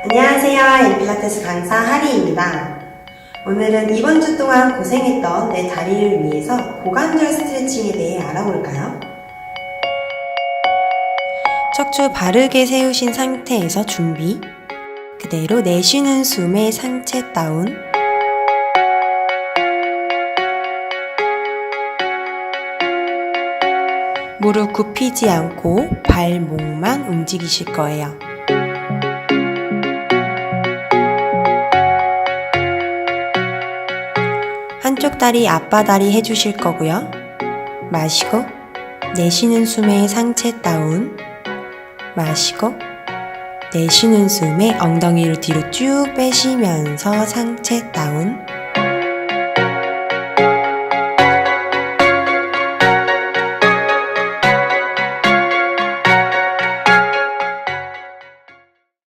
안녕하세요. 인필라테스 강사 하리입니다. 오늘은 이번 주 동안 고생했던 내 다리를 위해서 고관절 스트레칭에 대해 알아볼까요? 척추 바르게 세우신 상태에서 준비. 그대로 내쉬는 숨에 상체 다운. 무릎 굽히지 않고 발목만 움직이실 거예요. 한쪽 다리 앞바다리 해주실 거고요. 마시고 내쉬는 숨에 상체 다운. 마시고 내쉬는 숨에 엉덩이를 뒤로 쭉 빼시면서 상체 다운.